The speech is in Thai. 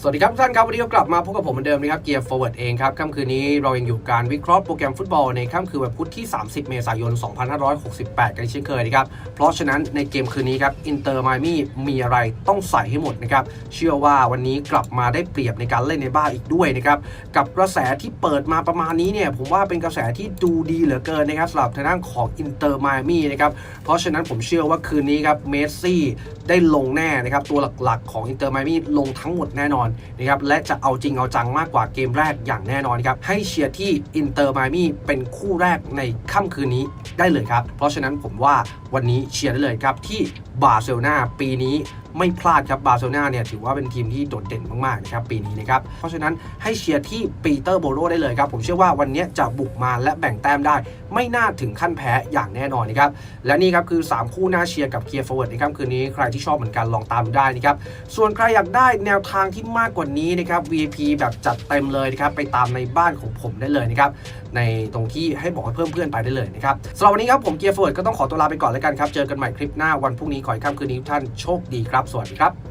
สวัสดีครับทุกท่านครับ วันนี้ก็กลับมาพบกับผมเหมือนเดิมนะครับเกียร์ forward เองครับค่ำคืนนี้เรายังอยู่การวิเคราะห์โปรแกรมฟุตบอลในค่ำคืนวันพุธที่ 30 เมษายน 2568 กันเช่นเคยนะครับเพราะฉะนั้นในเกมคืนนี้ครับอินเตอร์ม a มี่มีอะไรต้องใส่ให้หมดนะครับเชื่อว่าวันนี้กลับมาได้เปรียบในการเล่นในบ้านอีกด้วยนะครับกับกระแสที่เปิดมาประมาณนี้เนี่ยผมว่าเป็นกระแสที่ดูดีเหลือเกินนะครับสำหรับทางด้านของอินเตอร์ม a มี่นะครับเพราะฉะนั้นผมเชื่อว่าคืนนี้ครับเมสซี่ได้ลงแน่นะครับตัวหลักๆ ของอินเตอร์มมี่ลงทั้งหมดแน่นอนนะครับและจะเอาจริงเอาจังมากกว่าเกมแรกอย่างแน่นอนครับให้เชียร์ที่อินเตอร์ม a มี่เป็นคู่แรกในค่ำคืนนี้ได้เลยครับ เพราะฉะนั้นผมว่าวันนี้เชียร์ได้เลยครับที่บาร์เซโลนาปีนี้ ไม่พลาดครับบาร์เซโลนาเนี่ยถือว่าเป็นทีมที่โดดเด่นมากๆนะครับปีนี้นะครับเพราะฉะนั้นให้เชียร์ที่ปีเตอร์โบโรได้เลยครับผมเชื่อว่าวันนี้จะบุกมาและแบ่งแต้มได้ ไม่น่าถึงขั้นแพ้อย่างแน่นอนนะครับและนี่ครับคือ 3 คู่น่าเชียร์กับเคียร์ฟอร์เวิร์ดในค่ำคืนนี้ใครที่ชอบเหมือนกันลองตามดูได้นะครับส่วนใครอยากได้แนวทางที่มากกว่านี้นะครับ VIP แบบจัดเต็มเลยนะครับไปตามในบ้านของผมได้เลยนะครับในตรงที่ให้บอกเพิ่มเพื่อนไปได้เลยนะครับสำหรับวันนี้ครับผมเกียร์เฟิร์ดก็ต้องขอตัวลาไปก่อนแล้วกันครับเจอกันใหม่คลิปหน้าวันพรุ่งนี้ขอให้ค่ำคืนนี้ทุกท่านโชคดีครับสวัสดีครับ